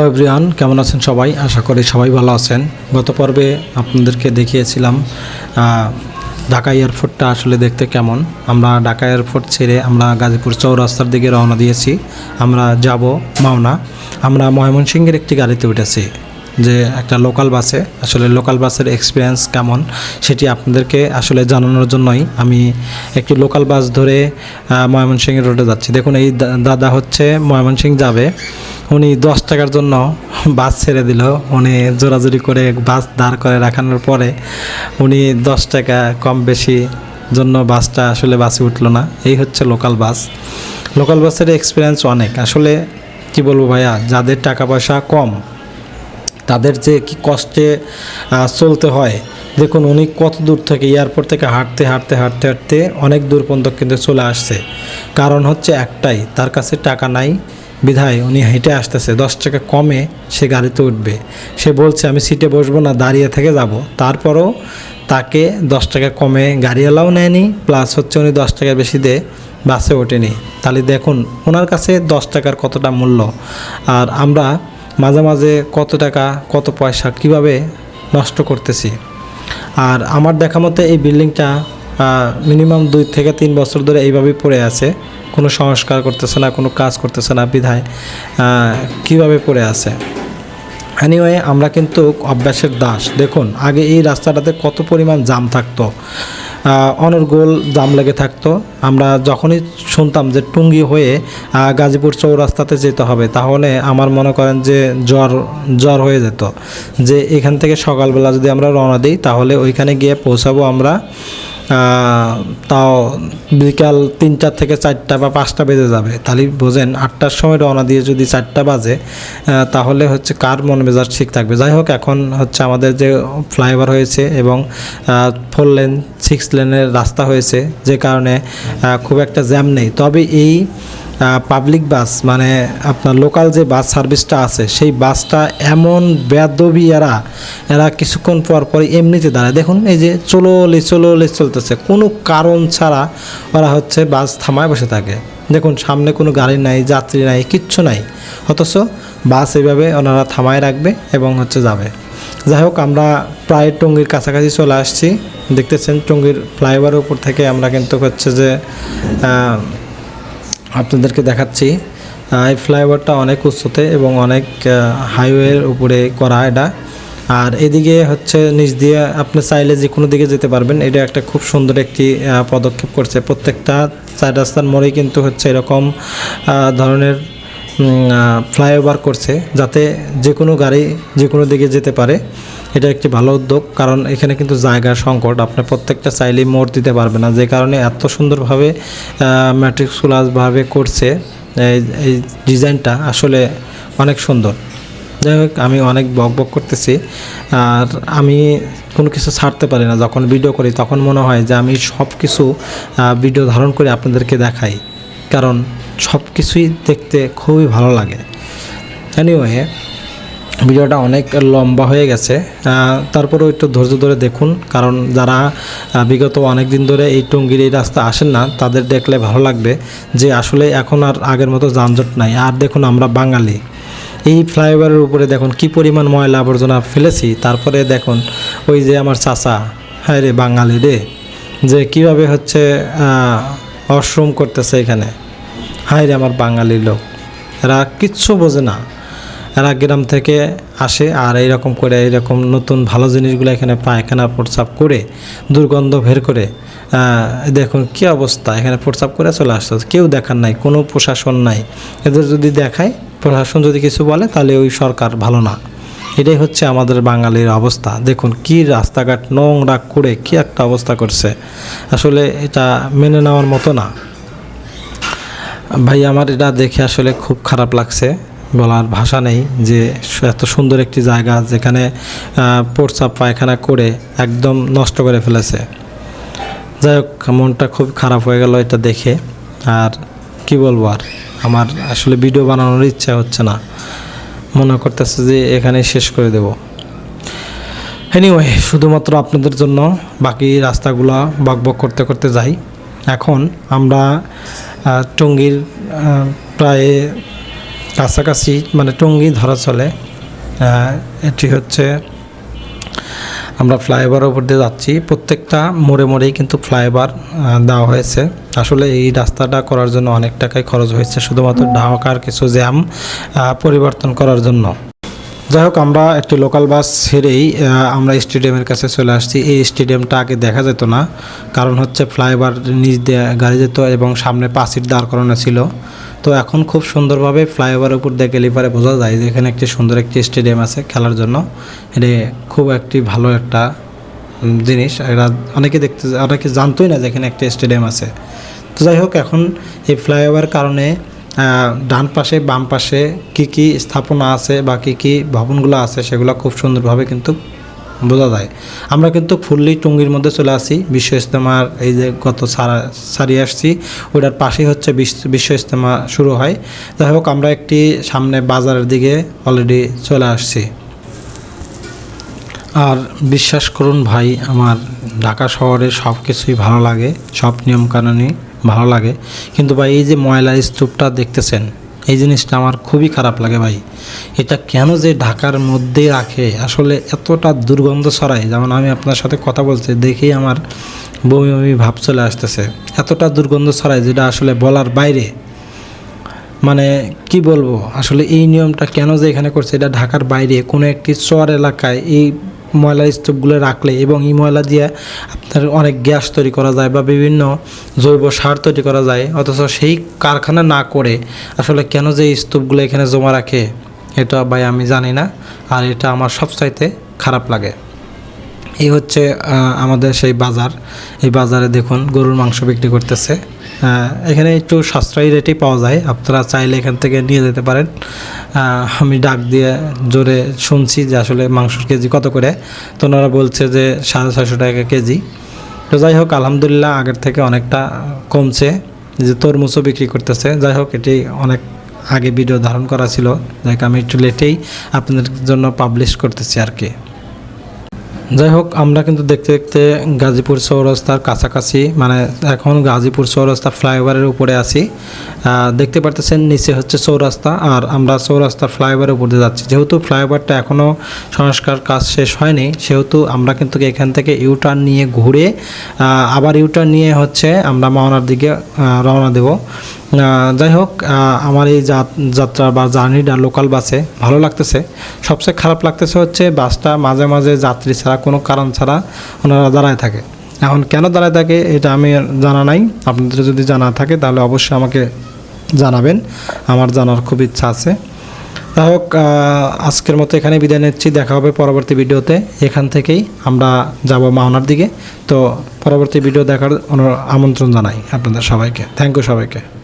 Everyone কেমন আছেন সবাই? আশা করি সবাই ভালো আছেন। গত পর্বে আপনাদেরকে দেখিয়েছিলাম ঢাকা এয়ারপোর্টটা আসলে দেখতে কেমন। আমরা ঢাকা এয়ারপোর্ট ছেড়ে আমরা গাজীপুর চৌরাস্তার দিকে রওনা দিয়েছি। আমরা যাব মাওনা। আমরা ময়মনসিংহের একটি গাড়িতে উঠেছি যে একটা লোকাল বাসে আসলে লোকাল বাসের এক্সপিরিয়েন্স কেমন সেটি আপনাদেরকে আসলে জানানোর জন্যই আমি একটি লোকাল বাস ধরে আহ, ময়মনসিংহ রোডে যাচ্ছি। দেখুন এই দাদা হচ্ছে ময়মনসিংহ যাবে। উনি দশ টাকার জন্য বাস ছেড়ে দিল। উনি জোরাজুরি করে বাস দাঁড় করে রাখানোর পরে উনি দশ টাকা কম বেশি জন্য বাসটা আসলে বাসে উঠল না। এই হচ্ছে লোকাল বাস। লোকাল বাসের এক্সপিরিয়েন্স অনেক। আসলে কি বলব ভাইয়া, যাদের টাকা পয়সা কম, তাদের যে কি কষ্টে চলতে হয়, দেখুন উনি কত দূর থেকে এয়ারপোর্ট থেকে হাঁটতে হাঁটতে হাঁটতে হাঁটতে অনেক দূর পর্যন্ত কিন্তু চলে আসছে। কারণ হচ্ছে একটাই, তার কাছে টাকা নাই বিধায় উনি হেঁটে আসতেছে, দশ টাকা কমে সে গাড়িতে উঠবে। সে বলছে, আমি সিটে বসবো না, দাঁড়িয়ে থেকে যাব। তারপরও তাকে দশ টাকা কমে গাড়িওয়ালাও নেয়নি, প্লাস হচ্ছে উনি দশ টাকা বেশি দিয়ে বাসে ওঠেনি। তাহলে দেখুন, ওনার কাছে দশ টাকার কতটা মূল্য? আর আমরা মাঝে মাঝে কত টাকা, কত পয়সা কীভাবে নষ্ট করতেছি? আর আমার দেখা মতে এই বিল্ডিংটা মিনিমাম দুই থেকে তিন বছর ধরে এইভাবেই পড়ে আছে। কোনো সংস্কার করতেছে না, কোনো কাজ করতেছে না বিধায়। কীভাবে পড়ে আছে? এনিওয়ে আমরা কিন্তু অভ্যাসের দাস। দেখুন, আগে এই রাস্তাটাতে কত পরিমাণ জাম থাকতো। অনর্গল জাম লেগে থাকতো। আমরা যখনই শুনতাম যে টুঙ্গি হয়ে গাজীপুর চৌরাস্তাতে যেতে হবে, তাহলে আমার মনে করেন যে জ্বর জ্বর হয়ে যেত। যে এখান থেকে সকালবেলা যদি আমরা রওনা দিই, তাহলে ওইখানে গিয়ে পৌঁছাবো আমরা তাও বিকাল তিন চার থেকে চারটা বা পাঁচটা বেজে যাবে। তাহলে বোঝেন, আটটার সময় রওনা দিয়ে যদি চারটা বাজে তাহলে হচ্ছে কার মন মেজাজ ঠিক থাকবে? যাই হোক, এখন হচ্ছে আমাদের যে ফ্লাইওভার হয়েছে এবং ফোর লেন সিক্স লেনের রাস্তা হয়েছে, যে কারণে খুব একটা জ্যাম নেই। তবে এই পাবলিক বাস মানে আপনার লোকাল যে বাস সার্ভিসটা আছে, সেই বাসটা এমন বেদবি এরা এরা কিছুক্ষণ পর পর এমনিতে দাঁড়ায়। দেখুন, এই যে চলোলে চলোলে চলতেছে, কোনো কারণ ছাড়া ওরা হচ্ছে বাস থামায় বসে থাকে। দেখুন, সামনে কোনো গাড়ি নাই, যাত্রী নাই, কিচ্ছু নাই। অথচ বাস এইভাবে ওনারা থামায় রাখবে এবং হচ্ছে যাবে। যাই হোক, আমরা প্রায় টঙ্গির কাছাকাছি চলে আসছি। দেখতেছেন টঙ্গির ফ্লাইওভারের উপর থেকে আমরা কিন্তু হচ্ছে যে আপনাদেরকে দেখাচ্ছি এই ফ্লাইওভারটা অনেক উচ্চতে এবং অনেক হাইওয়ের উপরে করা এটা। আর এদিকে হচ্ছে নিচ দিয়ে আপনি চাইলে যে কোনো দিকে যেতে পারবেন। এটা একটা খুব সুন্দর একটি পদক্ষেপ করছে। প্রত্যেকটা চার রাস্তার মোড়েই কিন্তু হচ্ছে এরকম ধরনের ফ্লাইওভার করছে যাতে যে কোনো গাড়ি যে কোনো দিকে যেতে পারে। এটা একটি ভালো উদ্যোগ, কারণ এখানে কিন্তু জায়গার সংকট। আপনি প্রত্যেকটা চাইলেই মোড় দিতে পারবে না। যে কারণে এত সুন্দরভাবে ম্যাট্রিক্সুলাসভাবে করছে, এই এই ডিজাইনটা আসলে অনেক সুন্দর। যাই হোক, আমি অনেক বক বক করতেছি। আর আমি কোনো কিছু ছাড়তে পারি না। যখন ভিডিও করি, তখন মনে হয় যে আমি সব কিছু ভিডিও ধারণ করে আপনাদেরকে দেখাই। কারণ সব কিছুই দেখতে খুবই ভালো লাগে। এনিওয়ে ভিডিওটা অনেক লম্বা হয়ে গেছে। তারপরেও একটু ধৈর্য ধরে দেখুন, কারণ যারা বিগত অনেক দিন ধরে এই টঙ্গির এই রাস্তা আসেন না, তাদের দেখলে ভালো লাগবে যে আসলে এখন আর আগের মতো যানজট নাই। আর দেখুন আমরা বাঙালি। এই ফ্লাইওভারের উপরে দেখুন কি পরিমাণ ময়লা আবর্জনা ফেলেছি। তারপরে দেখুন ওই যে আমার চাচা হ্যাঁ রে বাঙালি রে, যে কীভাবে হচ্ছে অশ্রম করতেছে এখানে। হায় রে আমার বাঙালি লোক। এরা কিচ্ছু বোঝে না। এরা গ্রাম থেকে আসে আর এইরকম করে এইরকম নতুন ভালো জিনিসগুলো এখানে পায়খানা, প্রস্রাব করে, দুর্গন্ধ বের করে দেখুন কি অবস্থা। এখানে প্রস্রাব করে চলে আসছে কেউ দেখার নাই, কোনো প্রশাসন নাই। এদের যদি দেখায়, প্রশাসন যদি কিছু বলে, তাহলে ওই সরকার ভালো না। এটাই হচ্ছে আমাদের বাঙালির অবস্থা। দেখুন কি রাস্তাঘাট নোংরা করে, কি একটা অবস্থা করছে। আসলে এটা মেনে নেওয়ার মতো না। ভাই, আমার এটা দেখে আসলে খুব খারাপ লাগছে। বলার ভাষা নেই যে এত সুন্দর একটি জায়গা যেখানে প্রস্রাব পায়খানা করে একদম নষ্ট করে ফেলেছে। যাই হোক, মনটা খুব খারাপ হয়ে গেল এটা দেখে। আর কি বলব আর, আমার আসলে ভিডিও বানানোর ইচ্ছা হচ্ছে না। মনে করতেছে যে এখানে শেষ করে দেব। এনিওয়ে শুধুমাত্র আপনাদের জন্য বাকি রাস্তাগুলো বকবক করতে করতে যাই। এখন আমরা টঙ্গীর প্রায় কাছাকাছি মানে টঙ্গি ধরা চলে। এটি হচ্ছে, আমরা ফ্লাইওভারের উপর দিয়ে যাচ্ছি। প্রত্যেকটা মোড়ে মোড়েই কিন্তু ফ্লাইওভার দেওয়া হয়েছে। আসলে এই রাস্তাটা করার জন্য অনেক টাকাই খরচ হয়েছে, শুধুমাত্র ঢাকার কিছু জ্যাম পরিবর্তন করার জন্য। যাই হোক, আমরা একটি লোকাল বাস ছেড়েই আমরা স্টেডিয়ামের কাছে চলে আসছি। এই স্টেডিয়ামটা আগে দেখা যেত না, কারণ হচ্ছে ফ্লাইওভার নিচ দিয়ে গাড়ি যেত এবং সামনে পাঁচির দাঁড় করানো ছিল। তো এখন খুব সুন্দরভাবে ফ্লাইওভারের উপর দিয়ে গেলে পরে বোঝা যায় যে এখানে একটি সুন্দর একটি স্টেডিয়াম আছে খেলার জন্য। এটি খুব একটি ভালো একটা জিনিস। এরা অনেকে দেখতে, অনেকে জানতোই না যে এখানে একটা স্টেডিয়াম আছে। তো যাই হোক, এখন এই ফ্লাইওভার কারণে ডান পাশে, বাম পাশে কি কি স্থাপনা আছে বা কি কি ভবনগুলো আছে সেগুলো খুব সুন্দরভাবে কিন্তু বোঝা যায়। আমরা কিন্তু ফুললি টুঙ্গির মধ্যে চলে আসি। বিশ্ব ইজতেমার এই যে গত সারা সারিয়ে আসছি, ওটার পাশেই হচ্ছে বিশ্ব ইজতেমা শুরু হয়। যাই হোক, আমরা একটি সামনে বাজারের দিকে অলরেডি চলে আসছি। আর বিশ্বাস করুন ভাই, আমার ঢাকা শহরে সব কিছুই ভালো লাগে, সব নিয়মকানুনই। ভালো লাগে। কিন্তু ভাই, এই যে ময়লার স্তূপটা দেখতেছেন, এই জিনিসটা আমার খুবই খারাপ লাগে ভাই। এটা কেন যে ঢাকার মধ্যে রাখে, আসলে এতটা দুর্গন্ধ ছড়ায়। যেমন আমি আপনার সাথে কথা বলছি, দেখেই আমার বমি বমি ভাব চলে আসতেছে। এতটা দুর্গন্ধ ছড়ায় যেটা আসলে বলার বাইরে। মানে কি বলব, আসলে এই নিয়মটা কেন যে এখানে করছে, এটা ঢাকার বাইরে কোনো একটি চর এলাকায় এই ময়লার স্তূপগুলো রাখলে এবং এই ময়লা দিয়ে আপনার অনেক গ্যাস তৈরি করা যায় বা বিভিন্ন জৈব সার তৈরি করা যায়, অথচ সেই কারখানা না করে আসলে কেন যে স্তূপগুলো এখানে জমা রাখে, এটা ভাই আমি জানি না, আর এটা আমার সবচাইতে খারাপ লাগে। এই হচ্ছে আমাদের সেই বাজার। এই বাজারে দেখুন গরুর মাংস বিক্রি করতেছে। এখানে একটু সাশ্রয়ী রেটেই পাওয়া যায়। আপনারা চাইলে এখান থেকে নিয়ে যেতে পারেন। আমি ডাক দিয়ে জোরে শুনছি যে আসলে মাংসর কেজি কত করে। তো ওনারা বলছে যে সাড়ে ছয়শো টাকা কেজি। তো যাই হোক, আলহামদুলিল্লাহ আগের থেকে অনেকটা কমছে। যে তরমুজও বিক্রি করতেছে। যাই হোক, এটি অনেক আগে ভিডিও ধারণ করা ছিল। যাই আমি একটু লেটেই আপনাদের জন্য পাবলিশ করতেছি আর কি। যাই হোক আমরা কিন্তু দেখতে দেখতে গাজীপুর চৌরাস্তার কাছাকাছি মানে এখন গাজীপুর চৌরাস্তা ফ্লাইওভারের উপরে আছি। দেখতে পারতেছেন, নিচে হচ্ছে চৌরাস্তা, আর আমরা চৌরাস্তা ফ্লাইওভারের উপর যাচ্ছি। যেহেতু ফ্লাইওভারটা এখনও সংস্কার কাজ শেষ হয়নি, সেহেতু আমরা কিন্তু এখান থেকে ইউটার্ন নিয়ে ঘুরে আবার ইউটার্ন নিয়ে হচ্ছে আমরা মাওনার দিকে রওনা দেব। যাই হোক আমার এই যাত- যাত্রা বা জার্নিটা লোকাল বাসে ভালো লাগতেছে। সবচেয়ে খারাপ লাগতেছে হচ্ছে বাসটা মাঝে মাঝে যাত্রী ছাড়া, কোনো কারণ ছাড়া ওনারা দাঁড়ায় থাকে। এখন কেন দাঁড়ায় থাকে এটা আমি জানা নাই। আপনাদের যদি জানা থাকে তাহলে অবশ্যই আমাকে জানাবেন। আমার জানার খুব ইচ্ছা আছে। যাই হোক আজকের মতো এখানে বিদায় নিচ্ছি। দেখা হবে পরবর্তী ভিডিওতে। এখান থেকেই আমরা যাব মাওনার দিকে। তো পরবর্তী ভিডিও দেখার আমন্ত্রণ জানাই আপনাদের সবাইকে। থ্যাংক ইউ সবাইকে।